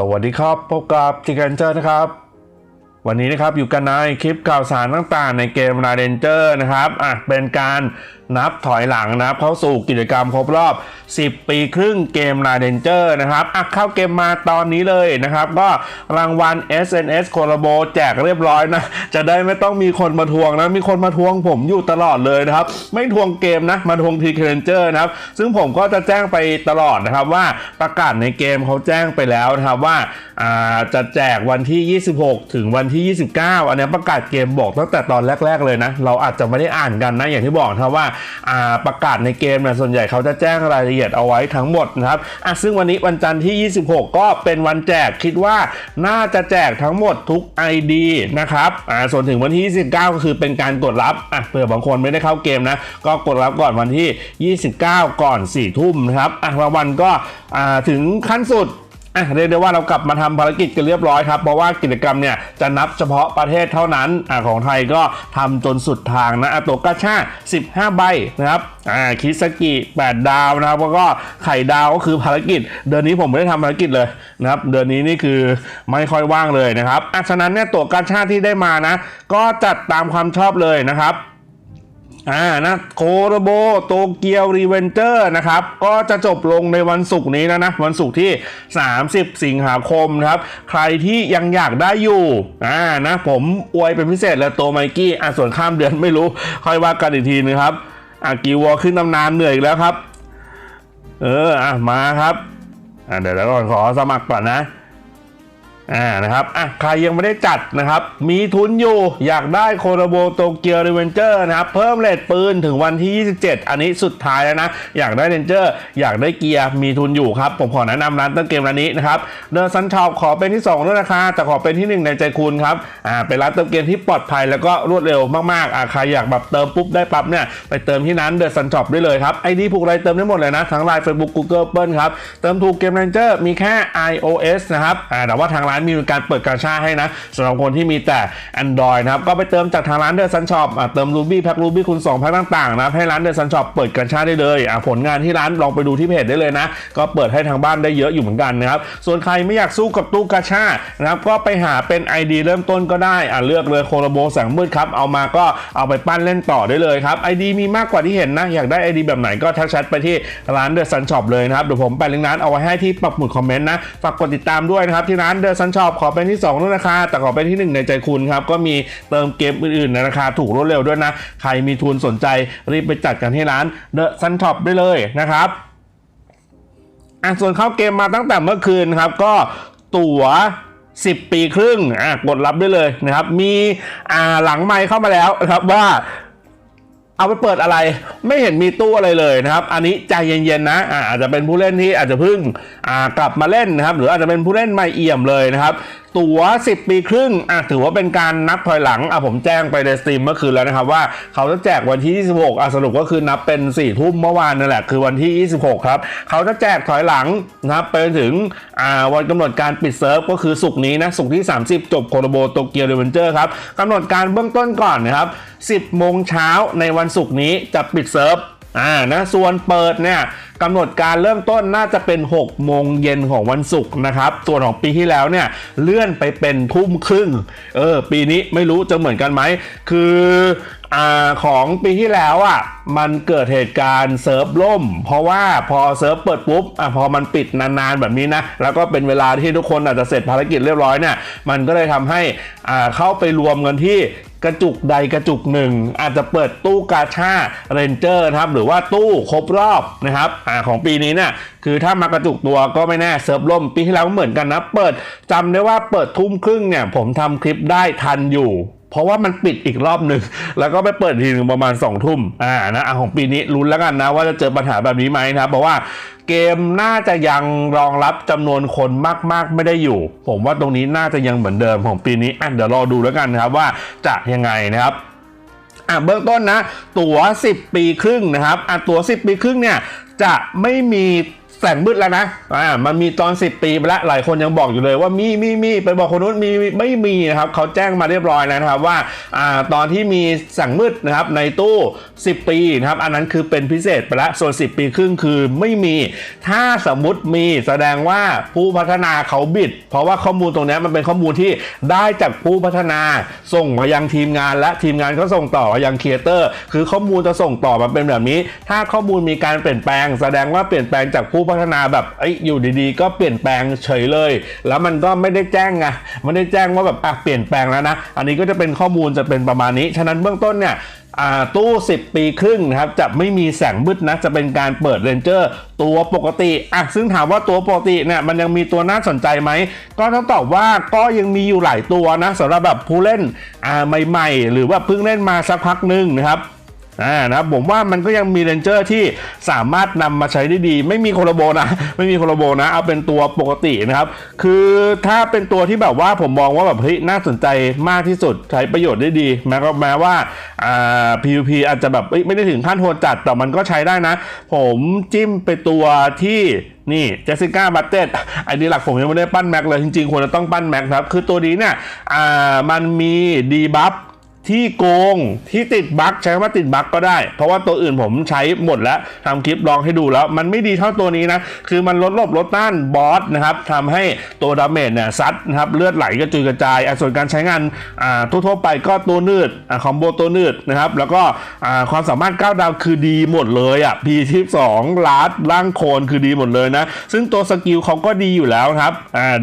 สวัสดีครับ พบกับจิกันเจอร์นะครับ วันนี้นะครับอยู่กันในคลิปข่าวสารต่างๆ ในเกมราเดนเจอร์นะครับอะเป็นการ นับถอยหลังนะครับเข้าสู่กิจกรรมครบรอบ 10 ปีครึ่งเกม r a d e n g e r นะครับอะเข้าเกมมาตอนนี้เลยนะครับ ก็รางวัล SNS โคลโบแจกเรียบร้อยนะ จะได้ไม่ต้องมีคนมาทวงนะ มีคนมาทวงผมอยู่ตลอดเลยนะครับ ไม่ทวงเกมนะ มาทวงทีเคเนเจอร์นะครับ ซึ่งผมก็จะแจ้งไปตลอดนะครับว่าประกาศในเกมเขาแจ้งไปแล้วนะครับว่าจะแจกวันที่ 26 ถึงวันที่ 29 อันนี้ประกาศเกมบอกตั้งแต่ตอนแรก ๆเลยนะ เราอาจจะไม่ได้อ่านกันนะอย่างที่บอกนะว่าประกาศในเกมเนี่ยส่วนใหญ่เขาจะแจ้งรายละเอียดเอาไว้ทั้งหมดนะครับอะซึ่งวันนี้วันจันทร์ที่ 26 ก็เป็นวันแจกคิดว่าน่าจะแจกทั้งหมดทุก ID นะครับอ่าส่วนถึงวันที่ 29 ก็คือเป็นการกดรับอะเผื่อบางคนไม่ได้เข้าเกมนะ ก็กดรับก่อนวันที่ 29 ก่อน 4 ทุ่มนะครับอะรางวัลก็อ่าถึงขั้นสุด อะเรียกได้ว่าเรากลับมาทำภารกิจกันเรียบร้อยครับ เพราะว่ากิจกรรมเนี่ยจะนับเฉพาะประเทศเท่านั้นอะของไทยก็ทำจนสุดทางนะอะตัวกาชา15 ใบนะครับอ่าคิสกิ 8 ดาวนะครับแล้วก็ไข่ดาวก็คือภารกิจ เดือนนี้ผมไม่ได้ทำภารกิจเลยนะครับ เดือนนี้นี่คือไม่ค่อยว่างเลยนะครับอะฉะนั้นเนี่ยตัวกาชาที่ได้มานะ ก็จัดตามความชอบเลยนะครับ อ่านะโคโรโบโตเกียวรีเวนเจอร์นะครับก็จะจบลงในวันศุกร์นี้แล้วนะวันศุกร์ที่ 30 สิงหาคมครับ ใครที่ยังอยากได้อยู่อ่านะผมอวยเป็นพิเศษเลยตัวไมกี้อะส่วนข้ามเดือนไม่รู้ ค่อยว่ากันอีกทีนึงครับอะกีวอขึ้นตำนานเหนื่อยอีกแล้วครับ เอออะมาครับอะเดี๋ยวเราก่อนขอสมัครก่อนนะ อ่านะครับอะใครยังไม่ได้จัดนะครับ มีทุนอยู่อยากได้โคโรโบโตเกียวรีเวนเจอร์นะครับเพิ่มเลทปืนถึงวันที่ 27 อันนี้สุดท้ายแล้วนะ อยากได้เรนเจอร์อยากได้เกียร์มีทุนอยู่ครับ ผมขอแนะนำร้านต้นเกมร้านนี้นะครับเดอร์ซันชอปขอเป็นที่ 2 ด้วยนะคะแต่ขอเป็นที่ 1 ในใจคุณครับอ่าเป็นร้านเติมเกมที่ปลอดภัยแล้วก็รวดเร็วมากๆอ่าใครอยากแบบเติมปุ๊บได้ปั๊บเนี่ยไปเติมที่นั้นเดอร์ซันชอปได้เลยครับไอดีผูกไรเติมได้หมดเลยนะทั้งไลน์เฟซบุ๊กกูเกิลเปิลครับเติมถูกเกมเรนเจอร์มีแค่ iOS นะครับอ่าแต่ว่าทางร้านมีการเปิดการชาให้นะสำหรับคนที่มีแต่ Android นะครับก็ไปเติมจากทางร้านเดอร์ซันช็อปเติมรูบี้แพ็ครูบี้คูณ2แพ็คต่างๆนะครับให้ร้านเดอร์ซันช็อปเปิดการชาได้เลยผลงานที่ร้านลองไปดูที่เพจได้เลยนะ ก็เปิดให้ทางบ้านได้เยอะอยู่เหมือนกันนะครับส่วนใครไม่อยากสู้กับตู้กาชานะครับก็ไปหาเป็น ID เริ่มต้นก็ได้อ่าเลือกเลยโคโรโบแสงมืดครับเอามาก็เอาไปปั้นเล่นต่อได้เลยครับ ID มีมากกว่าที่เห็นนะ อยากได้ ID แบบไหนก็ทักแชทไปที่ร้านเดอะซันช็อปเลยนะครับเดี๋ยวผมแปลิงก์ร้านเอาไว้ให้ที่ปักหมุดคอมเมนต์นะฝากกดติดตามด้วยนะครับที่ร้านเดอะซันชอปขอเป็นที่2ด้วยนะคะ แต่ขอเป็นที่ 1 ในใจคุณครับ ก็มีเติมเกมอื่นๆในราคาถูกรวดเร็วด้วยนะ ใครมีทุนสนใจรีบไปจัดกันที่ร้านเดอะซันช็อปได้เลยนะครับอะส่วนเข้าเกมมาตั้งแต่เมื่อคืนครับ ก็ตั๋ว10 ปีครึ่งอะกดรับได้เลยนะครับ มีอ่าหลังไมค์เข้ามาแล้วนะครับว่า เอาไปเปิดอะไรไม่เห็นมีตู้อะไรเลยนะครับ อันนี้ใจเย็นๆนะอาจจะเป็นผู้เล่นที่อาจจะเพิ่งกลับมาเล่นนะครับ หรืออาจจะเป็นผู้เล่นใหม่เอี่ยมเลยนะครับตั๋ว 10 ปีครึ่งอะถือว่าเป็นการนับถอยหลังอะผมแจ้งไปในสตรีมเมื่อคืนแล้วนะครับว่าเขาจะแจกวันที่ 26อะสรุปก็คือนับเป็น4ทุ่มเมื่อวานนั่นแหละคือวันที่ 26 ครับ เขาจะแจกถอยหลังนะครับไปถึงอ่าวันกำหนดการปิดเซิร์ฟก็คือสุกนี้นะสุกที่ 30 จบโคโรโบโตเกียวเรเวนเจอร์ครับกำหนดการเบื้องต้นก่อนนะครับ 10 โมงเช้าในวันศุกร์นี้จะปิดเซิร์ฟ อ่านะส่วนเปิดเนี่ยกำหนดการเริ่มต้นน่าจะเป็น 6 โมงเย็นของวันศุกร์นะครับ ส่วนของปีที่แล้วเนี่ยเลื่อนไปเป็นทุ่มครึ่ง เออ ปีนี้ไม่รู้จะเหมือนกันไหม คืออ่าของปีที่แล้วอะมันเกิดเหตุการณ์เซิร์ฟล่ม เพราะว่าพอเซิร์ฟเปิดปุ๊บอะพอมันปิดนานๆแบบนี้นะ แล้วก็เป็นเวลาที่ทุกคนอาจจะเสร็จภารกิจเรียบร้อยเนี่ยมันก็เลยทำให้อ่าเข้าไปรวมกันที่ กระจุกใดกระจุกหนึ่ง อาจจะเปิดตู้กาชาเรนเจอร์นะครับหรือว่าตู้ครบรอบนะครับอของปีนี้เนี่ยคือถ้ามากระจุกตัวก็ไม่แน่เซิร์ฟล่มปีที่แล้วก็เหมือนกันนะ เปิดจำได้ว่าเปิดทุ่มครึ่งเนี่ยผมทำคลิปได้ทันอยู่ เพราะว่ามันปิดอีกรอบหนึ่งแล้วก็ไปเปิดทีหนึ่งประมาณ2องทุ่มอ่านะอะของปีนี้ลุ้นแล้วกันนะ ว่าจะเจอปัญหาแบบนี้ไหมนะเพราะว่าเกมน่าจะยังรองรับจำนวนคนมาก ๆ ไม่ได้อยู่ ผมว่าตรงนี้น่าจะยังเหมือนเดิมของปีนี้อะเดี๋ยวรอดูแล้วกันนะครับว่าจะยังไงนะครับอะเบื้องต้นนะ ตั๋ว 10 ปีครึ่งนะครับอะตั๋ว 10 ปีครึ่งเนี่ยจะไม่มี แสงมืดแล้วนะ อ่า มันมีตอน 10 ปีไปแล้วหลายคนยังบอกอยู่เลยว่ามีมีมีไปบอกคนนู้นมีมีไม่มีนะครับเขาแจ้งมาเรียบร้อยแล้วนะครับว่า อ่า ตอนที่มีแสงมืดนะครับในตู้ 10 ปีนะครับ อันนั้นคือเป็นพิเศษไปแล้วส่วน 10 ปีครึ่งคือไม่มี ถ้าสมมติมีแสดงว่าผู้พัฒนาเขาบิด เพราะว่าข้อมูลตรงนี้มันเป็นข้อมูลที่ได้จากผู้พัฒนาส่งมายังทีมงาน และทีมงานก็ส่งต่อยังครีเอเตอร์ คือข้อมูลจะส่งต่อมาเป็นแบบนี้ ถ้าข้อมูลมีการเปลี่ยนแปลง แสดงว่าเปลี่ยนแปลงจากผู้พัฒนาแบบเอ้อยู่ดีๆ ก็เปลี่ยนแปลงเฉยเลย แล้วมันก็ไม่ได้แจ้งไงไม่ได้แจ้งว่าแบบอะเปลี่ยนแปลงแล้วนะ อันนี้ก็จะเป็นข้อมูลจะเป็นประมาณนี้ ฉะนั้นเบื้องต้นเนี่ยตู้ 10 ปีครึ่งนะครับจะไม่มีแสงมืดนะ จะเป็นการเปิดเรนเจอร์ตัวปกติอะซึ่งถามว่าตัวปกติเนี่ยมันยังมีตัวน่าสนใจไหม ก็ต้องตอบว่าก็ยังมีอยู่หลายตัวนะสำหรับแบบผู้เล่นใหม่ ๆ หรือว่าเพิ่งเล่นมาสักพักหนึ่งนะครับ อ่านะครับผมว่ามันก็ยังมีเรนเจอร์ที่สามารถนำมาใช้ได้ดี ไม่มีโคโลโบนะ ไม่มีโคโลโบนะ เอาเป็นตัวปกตินะครับ คือถ้าเป็นตัวที่แบบว่าผมมองว่าแบบเฮ้ยน่าสนใจมากที่สุดใช้ประโยชน์ได้ดี แม้ก็แม้ว่าอ่า PVP อาจจะแบบไม่ได้ถึงขั้นโหดจัดแต่มันก็ใช้ได้นะ ผมจิ้มไปตัวที่นี่เจสสิก้าบัตเต็ดไอดีหลักผมยังไม่ได้ปั้นแม็กเลยจริงๆควรจะต้องปั้นแม็กครับ คือตัวนี้เนี่ยอ่ามันมีดีบัฟ ที่โกงที่ติดบั๊กใช้คำว่าติดบั๊กก็ได้ เพราะว่าตัวอื่นผมใช้หมดแล้วทำคลิปลองให้ดูแล้ว มันไม่ดีเท่าตัวนี้นะ คือมันลดลบลดต้านบอสนะครับทำให้ตัวดาเมจเนี่ยซัดนะครับเลือดไหลกระจุยกระจายส่วนการใช้งานทั่วๆไปก็ตัวนืดอคอมโบตัวนืดนะครับ แล้วก็ความสามารถก้าดาวคือดีหมดเลยอะ P ทิปสองลาดล่างโคนคือดีหมดเลยนะ ซึ่งตัวสกิลเขาก็ดีอยู่แล้วครับ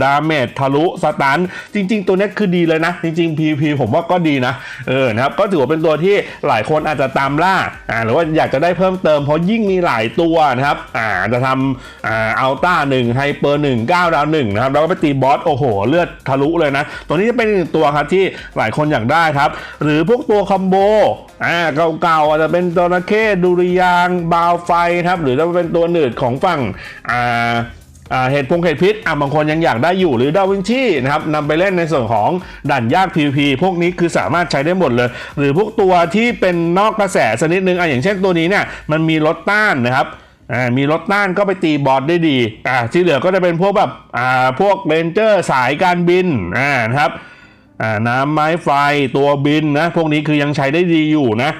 ดาเมจทะลุสตันจริง ๆ ตัวนี้คือดีเลยนะ จริง ๆ PVP ผมว่าก็ดีนะเออนะครับก็ถือว่าเป็นตัวที่หลายคนอาจจะตามล่าอ่าหรือว่าอยากจะได้เพิ่มเติมเพราะยิ่งมีหลายตัวนะครับอ่าจะทำอ่าอัลต้าหนึ่งไฮเปอร์หนึ่งเก้าดาวหนึ่งนะครับแล้วก็ไปตีบอสโอ้โห เลือดทะลุเลยนะ ตัวนี้จะเป็นหนึ่งตัวครับที่หลายคนอยากได้ครับ หรือพวกตัวคอมโบอ่าเก่าๆอาจจะเป็นตัวนาเคดุริยางบาวไฟนะครับหรือจะเป็นตัวหนืดของฝั่งอ่า เห็ดพงเห็ดพิษอะบางคนยังอยากได้อยู่หรือดาวินชีนะครับนำไปเล่นในส่วนของด่านยาก PVP พวกนี้คือสามารถใช้ได้หมดเลย หรือพวกตัวที่เป็นนอกกระแสสนิดนึงอะอย่างเช่นตัวนี้เนี่ยมันมีรถต้านนะครับอ่ามีรถต้านก็ไปตีบอสได้ดีอ่าที่เหลือก็จะเป็นพวกแบบอ่าพวกเรนเจอร์สายการบินอ่านะครับอ่าน้ำไม้ไฟตัวบินนะพวกนี้คือยังใช้ได้ดีอยู่นะ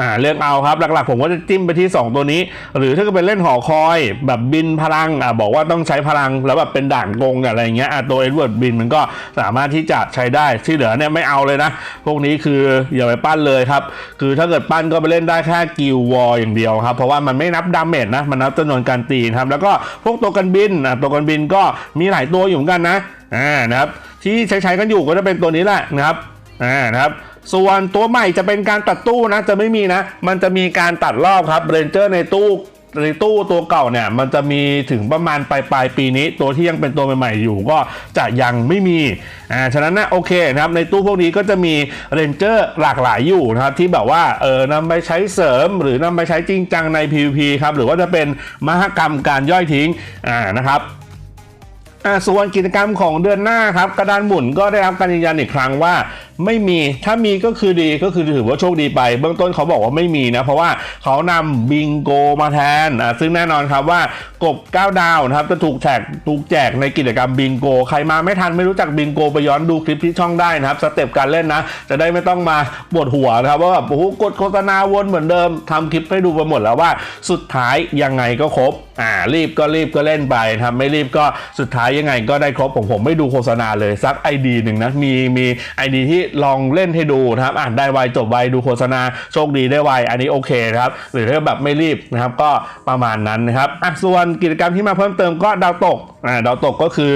อ่าเลือกเอาครับหลักๆ ผมก็จะจิ้มไปที่ 2 ตัวนี้ หรือถ้าเกิดเป็นเล่นหอคอย แบบบินพลังอ่าบอกว่าต้องใช้พลังแล้วแบบเป็นด่านกงอะไรเงี้ยอ่าตัวเอ็ดเวิร์ดบินมันก็สามารถที่จะใช้ได้ที่เหลือเนี่ยไม่เอาเลยนะ พวกนี้คืออย่าไปปั้นเลยครับ คือถ้าเกิดปั้นก็ไปเล่นได้แค่กิลวอลอย่างเดียวครับ เพราะว่ามันไม่นับดาเมจนะมันนับจำนวนการตีนะครับแล้วก็พวกตัวกันบินอ่าตัวกันบินก็มีหลายตัวอยู่เหมือนกันนะอ่านะครับที่ใช้ใช้ๆกันอยู่ก็จะเป็นตัวนี้แหละนะครับอ่านะครับ ส่วนตัวใหม่จะเป็นการตัดตู้นะจะไม่มีนะ มันจะมีการตัดรอบครับเรนเจอร์ในตู้ในตู้ตัวเก่าเนี่ยมันจะมีถึงประมาณปลายปลายปีนี้ ตัวที่ยังเป็นตัวใหม่ๆอยู่ก็จะยังไม่มีอ่าฉะนั้นนะโอเคนะครับในตู้พวกนี้ก็จะมีเรนเจอร์หลากหลายอยู่นะครับที่แบบว่าเออนำไปใช้เสริมหรือนำไปใช้จริงจังใน PVP ครับหรือว่าจะเป็นมหกรรมการย่อยทิ้งอ่านะครับอ่าส่วนกิจกรรมของเดือนหน้าครับกระดานหมุนก็ได้รับการยืนยันอีกครั้งว่า ไม่มีถ้ามีก็คือดีก็คือถือว่าโชคดีไป เบื้องต้นเขาบอกว่าไม่มีนะ เพราะว่าเขานำบิงโกมาแทนอ่าซึ่งแน่นอนครับว่ากบ 9 ดาวนะครับจะถูกแจกถูกแจกในกิจกรรมบิงโก ใครมาไม่ทันไม่รู้จักบิงโกไปย้อนดูคลิปที่ช่องได้นะครับสเต็ปการเล่นนะ จะได้ไม่ต้องมาปวดหัวนะครับว่าแบบโอ้โหกดโฆษณาวนเหมือนเดิมทำคลิปให้ดูไปหมดแล้วว่าสุดท้ายยังไงก็ครบอ่ารีบก็รีบก็เล่นไปนะครับไม่รีบก็สุดท้ายยังไงก็ได้ครบผมผมไม่ดูโฆษณาเลยสักไอดีหนึ่งนะมีมีไอดีที่ลองเล่นให้ดูนะครับอ่านได้ไวจบไวดูโฆษณาโชคดีได้ไวอันนี้โอเคนะครับหรือถ้าแบบไม่รีบนะครับก็ประมาณนั้นนะครับอะส่วนกิจกรรมที่มาเพิ่มเติมก็ดาวตกอ่าดาวตกก็คือ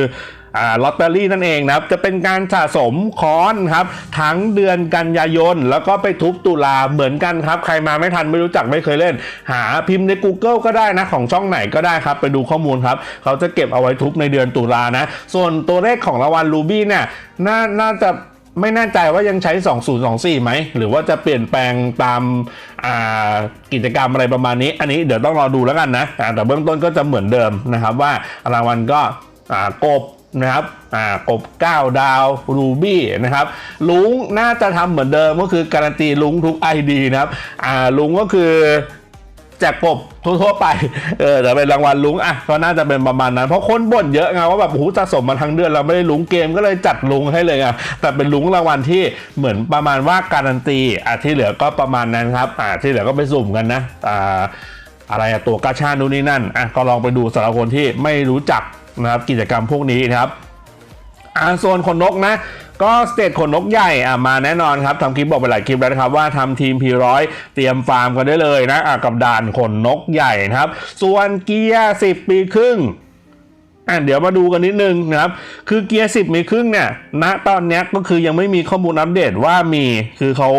อ่าลอตเตอรี่นั่นเองนะครับ จะเป็นการสะสมค้อนครับ ทั้งเดือนกันยายน แล้วก็ไปทุบตุลาเหมือนกันครับ ใครมาไม่ทันไม่รู้จักไม่เคยเล่น หาพิมพ์ใน Google ก็ได้นะ ของช่องไหนก็ได้ครับ ไปดูข้อมูลครับ เขาจะเก็บเอาไว้ทุบในเดือนตุลานะ ส่วนตัวเลขของรางวัลรูบี้เนี่ยน่าน่าจะ ไม่แน่ใจว่ายังใช้ 2024 ไหม หรือว่าจะเปลี่ยนแปลงตามากิจกรรมอะไรประมาณนี้ อันนี้เดี๋ยวต้องรอดูแล้วกันนะ แต่เบื้องต้นก็จะเหมือนเดิมนะครับว่ารางวัลก็กบนะครับกบ 9 ดาวรูบี้นะครับลุงน่าจะทำเหมือนเดิมก็คือการันตีลุงทุก ID นะครับลุงก็คือ แจกปบทั่วๆไป เออแต่เป็นรางวัลลุงอะก็น่าจะเป็นประมาณนั้น เพราะคนบ่นเยอะไงว่าแบบโอ้โหสะสมมาทั้งเดือนเราไม่ได้ลุงเกมก็เลยจัดลุงให้เลยไงแต่เป็นลุงรางวัลที่เหมือนประมาณว่าการันตีอะที่เหลือก็ประมาณนั้นครับอะที่เหลือก็ไปสุ่มกันนะอ่าอะไรอะตัวกาชาดนู่นนี่นั่นอะก็ลองไปดูสำหรับคนที่ไม่รู้จักนะครับกิจกรรมพวกนี้นะครับอ่าโซนขนนกนะ ก็สเตจขนนกใหญ่อะมาแน่นอนครับทำคลิปบอกไปหลายคลิปแล้วนะครับว่าทำทีมพีร้อยเตรียมฟาร์มกันได้เลยนะะกับด่านขนนกใหญ่นะครับ ส่วนเกียร์ 10 ปีครึ่ง อะเดี๋ยวมาดูกันนิดนึงนะครับ คือเกียร์10มีครึ่งเนี่ยณตอนนี้ก็คือยังไม่มีข้อมูลอัปเดตว่ามีคือเขา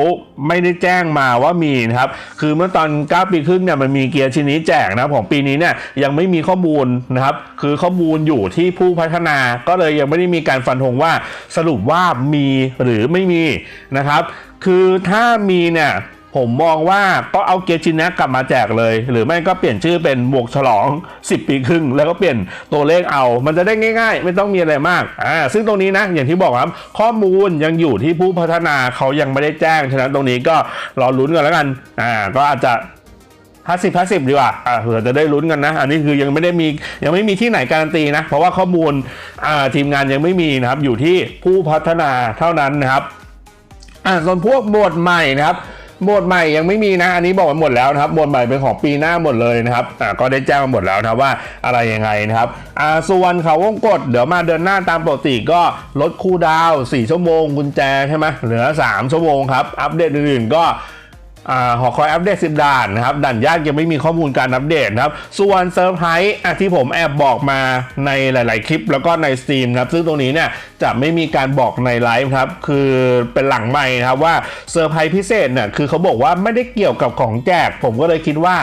ไม่ได้แจ้งมาว่ามีนะครับ คือเมื่อตอน 9 ปีครึ่งเนี่ยมันมีเกียร์ชิ้นนี้แจกนะของปีนี้เนี่ยยังไม่มีข้อมูลนะครับ คือข้อมูลอยู่ที่ผู้พัฒนาก็เลยยังไม่ได้มีการฟันธงว่าสรุปว่ามีหรือไม่มีนะครับ คือถ้ามีเนี่ย ผมมองว่าก็เอาเกียร์ชินนะกลับมาแจกเลย หรือไม่ก็เปลี่ยนชื่อเป็นหมวกฉลอง 10 ปีครึ่ง แล้วก็เปลี่ยนตัวเลขเอา มันจะได้ง่าย ๆ ไม่ต้องมีอะไรมากอ่าซึ่งตรงนี้นะอย่างที่บอกครับ ข้อมูลยังอยู่ที่ผู้พัฒนาเขายังไม่ได้แจ้ง ฉะนั้นตรงนี้ก็รอลุ้นกันแล้วกันอ่าก็อาจจะ50 50ดีกว่าอ่าเผื่อจะได้ลุ้นกันนะ อันนี้คือยังไม่ได้มียังไม่มีที่ไหนการันตีนะ เพราะว่าข้อมูลอ่าทีมงานยังไม่มีนะครับอยู่ที่ผู้พัฒนาเท่านั้นนะครับอ่าส่วนพวกหมดใหม่นะครับ หมดใหม่ยังไม่มีนะอันนี้บอกมาหมดแล้วนะครับหมดใหม่เป็นของปีหน้าหมดเลยนะครับอ่าก็ได้แจ้งมาหมดแล้วนะว่าอะไรยังไงนะครับอ่าส่วนเขาวงกดเดี๋ยวมาเดินหน้าตามปกติก็ลดคู่ดาว 4 ชั่วโมงกุญแจใช่ไหมเหลือ 3 ชั่วโมงครับอัปเดตอื่นๆก็ หอคอยอัปเดต 10 ด่านนะครับด่านยากยังไม่มีข้อมูลการอัปเดตนะครับ ส่วนเซอร์ไพรส์ที่ผมแอบบอกมาในหลาย ๆ คลิป แล้วก็ในสตรีมครับ ซึ่งตรงนี้เนี่ยจะไม่มีการบอกในไลฟ์ครับ คือเป็นหลังใหม่นะครับว่าเซอร์ไพรส์พิเศษเนี่ยคือเขาบอกว่าไม่ได้เกี่ยวกับของแจก ผมก็เลยคิดว่า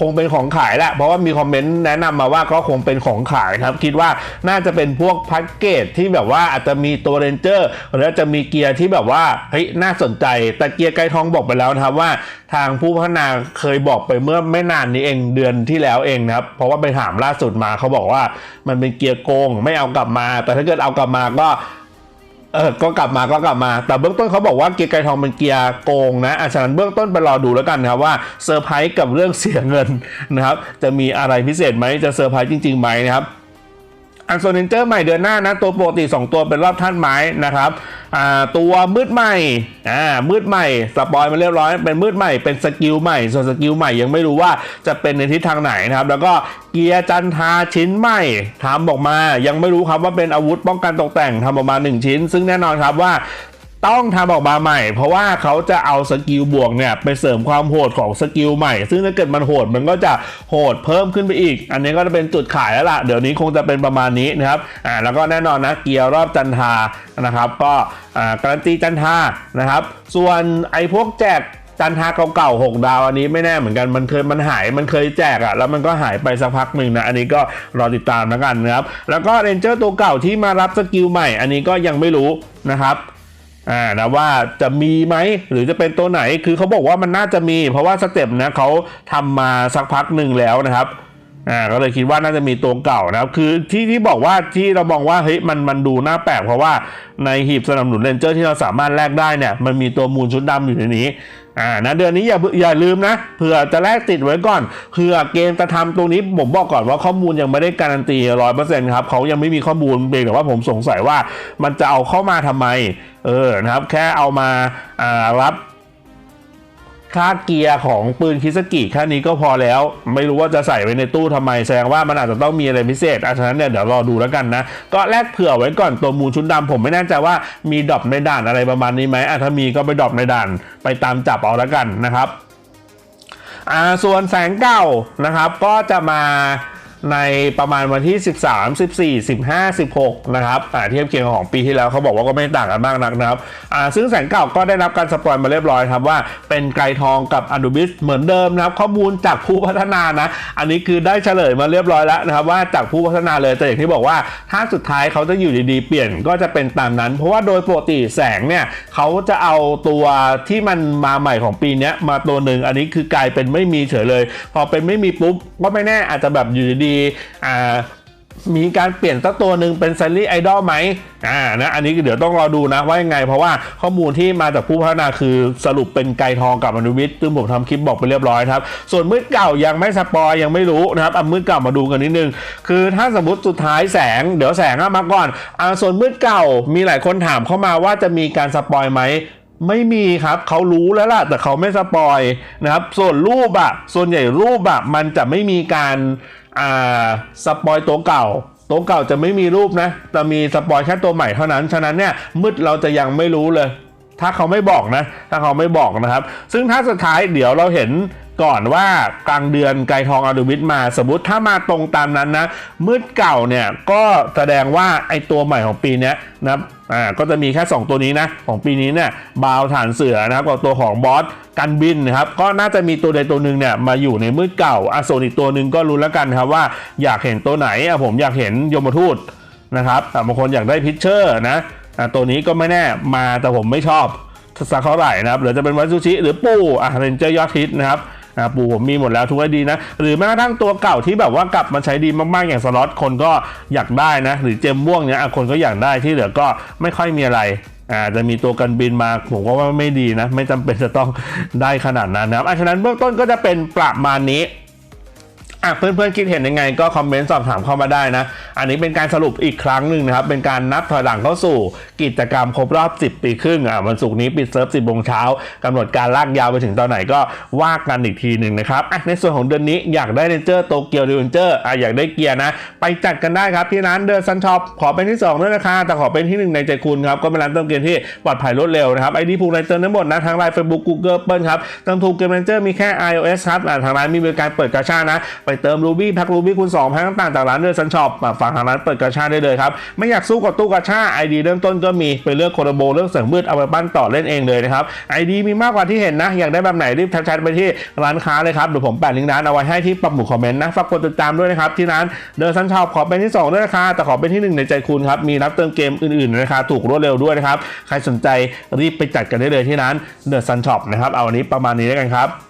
คงเป็นของขายแหละเพราะว่ามีคอมเมนต์แนะนำมาว่าก็คงเป็นของขายครับ คิดว่าน่าจะเป็นพวกแพ็กเกจที่แบบว่าอาจจะมีตัวเรนเจอร์หรือจจะมีเกียร์ที่แบบว่าเฮ้ยน่าสนใจ แต่เกียร์ไกลทองบอกไปแล้วนะครับว่าทางผู้พัฒนาเคยบอกไปเมื่อไม่นานนี้เองเดือนที่แล้วเองนะครับ เพราะว่าไปถามล่าสุดมาเขาบอกว่ามันเป็นเกียร์โกงไม่เอากลับมา แต่ถ้าเกิดเอากลับมาก็ เออ ก็กลับมาก็กลับมา แต่เบื้องต้นเขาบอกว่าเกียร์ไกรทองเป็นเกียร์โกงนะอาฉะนั้นเบื้องต้นไปรอดูแล้วกันครับว่าเซอร์ไพรส์กับเรื่องเสียเงินนะครับ จะมีอะไรพิเศษไหมจะเซอร์ไพรส์จริงๆไหมนะครับ อันโซนินเจอร์ใหม่เดือนหน้านะ ตัวปกติ 2 ตัวเป็นรอบท่านไม้นะครับตัวมืดใหม่อ่ามืดใหม่สปอยมาเรียบร้อย เป็นมืดใหม่เป็นสกิลใหม่ ส่วนสกิลใหม่ยังไม่รู้ว่าจะเป็นในทิศทางไหนนะครับ แล้วก็เกียร์จันทาชิ้นใหม่ทำออกมา ยังไม่รู้ครับว่าเป็นอาวุธป้องกันตกแต่งทำออกมา 1 ชิ้น ซึ่งแน่นอนครับว่า ต้องทำออกมาใหม่ เพราะว่าเขาจะเอาสกิลบวกเนี่ยไปเสริมความโหดของสกิลใหม่ ซึ่งถ้าเกิดมันโหดมันก็จะโหดเพิ่มขึ้นไปอีก อันนี้ก็จะเป็นจุดขายแล้วล่ะ เดี๋ยวนี้คงจะเป็นประมาณนี้นะครับอ่าแล้วก็แน่นอนนะเกียร์รอบจันทานะครับ ก็อ่าการันตีจันทานะครับ ส่วนไอ้พวกแจกจันทาเก่าๆ6ดาวอันนี้ไม่แน่เหมือนกันมันเคยมันหายมันเคยแจกอะแล้วมันก็หายไปสักพักหนึ่งนะอันนี้ก็รอติดตามแล้วกันนะครับแล้วก็เรนเจอร์ตัวเก่าที่มารับสกิลใหม่ อันนี้ก็ยังไม่รู้นะครับ อ่านะว่าจะมีไหมหรือจะเป็นตัวไหนคือเขาบอกว่ามันน่าจะมี เพราะว่าสเต็ปนะเขาทำมาสักพักหนึ่งแล้วนะครับอ่าก็เลยคิดว่าน่าจะมีตัวเก่านะครับ คือที่ที่บอกว่าที่เรามองว่าเฮ้ยมันมันดูน่าแปลกเพราะว่าในหีบสนับสนุนเรนเจอร์ที่เราสามารถแลกได้เนี่ยมันมีตัวมูลชุดดำอยู่ในนี้ อ่านะเดือนนี้อย่าอย่าลืมนะเผื่อจะแลกติดไว้ก่อนเผื่อเกมจะทำตรงนี้ผมบอกก่อนว่าข้อมูลยังไม่ได้การันตีร้อยเปอร์เซ็นต์ครับเขายังไม่มีข้อมูลเพียงแต่ว่าผมสงสัยว่ามันจะเอาเข้ามาทำไมเออนะครับแค่เอามาอ่ารับ ค่าเกียร์ของปืนคิสกิแค่นี้ก็พอแล้ว ไม่รู้ว่าจะใส่ไว้ในตู้ทำไมแสดงว่ามันอาจจะต้องมีอะไรพิเศษอาฉะนั้นเนี่ยเดี๋ยวรอดูแล้วกันนะ ก็แลกเผื่อไว้ก่อนตัวมูลชุดดำผมไม่แน่ใจว่ามีดรอปในด่านอะไรประมาณนี้ไหมอะถ้ามีก็ไปดรอปในด่านไปตามจับเอาแล้วกันนะครับอ่าส่วนแสงเก่านะครับก็จะมา ในประมาณวันที่ 13 14 15 16 นะครับเทียบเคียงของปีที่แล้วเขาบอกว่าก็ไม่ต่างกันมากนักนะครับซึ่งแสงเก่าก็ได้รับการสปอยล์มาเรียบร้อยครับว่าเป็นไกรทองกับอ n ูบิสเหมือนเดิมนะครับ ข้อมูลจากผู้พัฒนานะ อันนี้คือได้เฉลยมาเรียบร้อยแล้วนะครับว่าจากผู้พัฒนาเลยแต่อย่างที่บอกว่าถ้าสุดท้ายเขาจะอยู่ดีๆ เปลี่ยนก็จะเป็นตามนั้น เพราะว่าโดยปกติแสงเนี่ยเขาจะเอาตัวที่มันมาใหม่ของปีนี้มาตัวหนึ่งอันนี้คือกลายเป็นไม่มีเฉยเลย พอเป็นไม่มีปุ๊บก็ไม่แน่อาจจะแบบอยู่ดีอ่ามีการเปลี่ยนสักตัวหนึ่งเป็นซันลี่ไอดอลไหมอ่านะอันนี้เดี๋ยวต้องรอดูนะว่ายังไง เพราะว่าข้อมูลที่มาจากผู้พัฒนาคือสรุปเป็นไกรทองกับอนุวิทย์ซึ่งผมทำคลิปบอกไปเรียบร้อยครับ ส่วนมืดเก่ายังไม่สปอยยังไม่รู้นะครับเอามืดเก่ามาดูกันนิดนึง คือถ้าสมมติสุดท้ายแสง เดี๋ยวแสงอะมาก่อนอ่าส่วนมืดเก่ามีหลายคนถามเข้ามาว่าจะมีการสปอยไหมไม่มีครับเขารู้แล้วล่ะ แต่เขาไม่สปอยนะครับ ส่วนรูปอะส่วนใหญ่รูปอะมันจะไม่มีการ อ่าสปอยตัวเก่าตัวเก่าจะไม่มีรูปนะจะมีสปอยแค่ตัวใหม่เท่านั้น ฉะนั้นเนี่ยมืดเราจะยังไม่รู้เลย ถ้าเขาไม่บอกนะ ถ้าเขาไม่บอกนะครับ ซึ่งถ้าสุดท้ายเดี๋ยวเราเห็นก่อนว่ากลางเดือนไกรทองอดุวิทมาสมมติถ้ามาตรงตามนั้นนะมืดเก่าเนี่ยก็แสดงว่าไอตัวใหม่ของปีนี้นะ อ่าก็จะมีแค่ 2 ตัวนี้นะ ของปีนี้เนี่ยบาวฐานเสือนะครับกับตัวของบอสกันบินนะครับก็น่าจะมีตัวใดตัวหนึ่งเนี่ยมาอยู่ในมืดเก่าอะส่วนอีกตัวหนึ่งก็รู้แล้วกันครับว่าอยากเห็นตัวไหนอะผมอยากเห็นยมทูตนะครับแต่บางคนอยากได้พิชเชอร์นะอะตัวนี้ก็ไม่แน่มาแต่ผมไม่ชอบสักเท่าไหร่นะครับหรือจะเป็นวัตซูชิหรือปูอะเรนเจอร์ยอดฮิตนะครับะปูผมมีหมดแล้วทุกไอดีนะ หรือแม้กระทั่งตัวเก่าที่แบบว่ากลับมาใช้ดีมากๆอย่างสล็อตคนก็อยากได้นะ หรือเจมม่วงเนี้ยคนก็อยากได้ที่เหลือก็ไม่ค่อยมีอะไรอาจจะมีตัวกันบินมาผมก็ว่าไม่ดีนะ ไม่จำเป็นจะต้องได้ขนาดนั้นนะครับอะฉะนั้นเบื้องต้นก็จะเป็นประมาณนี้ อะเพื่อนๆคิดเห็นยังไงก็คอมเมนต์สอบถามเข้ามาได้นะ อันนี้เป็นการสรุปอีกครั้งหนึ่งนะครับ เป็นการนับถอยหลังเข้าสู่กิจกรรมครบรอบ 10 ปีครึ่งอะวันศุกร์นี้ปิดเซิร์ฟ 10โมงเช้ากำหนดการลากยาวไปถึงตอนไหนก็ว่ากันอีกทีหนึ่งนะครับอะในส่วนของเดือนนี้อยากได้เรนเจอร์โตเกียวเรนเจอร์อะอยากได้เกียร์นะ ไปจัดกันได้ครับที่ร้านเดอะซันช็อปขอเป็นที่2ด้วยนะคะแต่ขอเป็นที่หนึ่งในใจคุณครับก็เป็นร้านเติมเกมที่ปลอดภัยรวดเร็วนะครับไอดีผูกในเติมได้หมดนะทั้งไลน์เฟซบุ๊กกูเกิลเปิลครับเติมถูกเกมเรนเจอร์มีแค่ iOS ครับทางร้านมีบริการเปิดกาชานะไปไปเติม Ruby แพ็ค Ruby คูณ2แพ็คต่างๆจากร้านเดอร์ซันช็อปฝากทางร้านเปิดกาชาได้เลยครับไม่อยากสู้กับตู้กาชา ID เริ่มต้นก็มีไปเลือกโคโรโบเลือกเสียงมืดเอาไปปั้นต่อเล่นเองเลยนะครับ ID มีมากกว่าที่เห็นนะ อยากได้แบบไหนรีบทักแชทไปที่ร้านค้าเลยครับเดี๋ยวผมแปะลิงก์ร้านเอาไว้ให้ที่ปักหมุดคอมเมนต์นะฝากกดติดตามด้วยนะครับที่ร้านเดอร์ซันช็อปขอเป็นที่สองด้วยราคาแต่ขอเป็นที่หนึ่งในใจคุณครับมีรับเติมเกมอื่นๆในราคาถูกรวดเร็วด้วยนะครับใครสนใจรีบไปจัดกันได้เลยที่ร้านเดอะซันช็อปนะครับเอาวันนี้ประมาณนี้แล้วกันครับ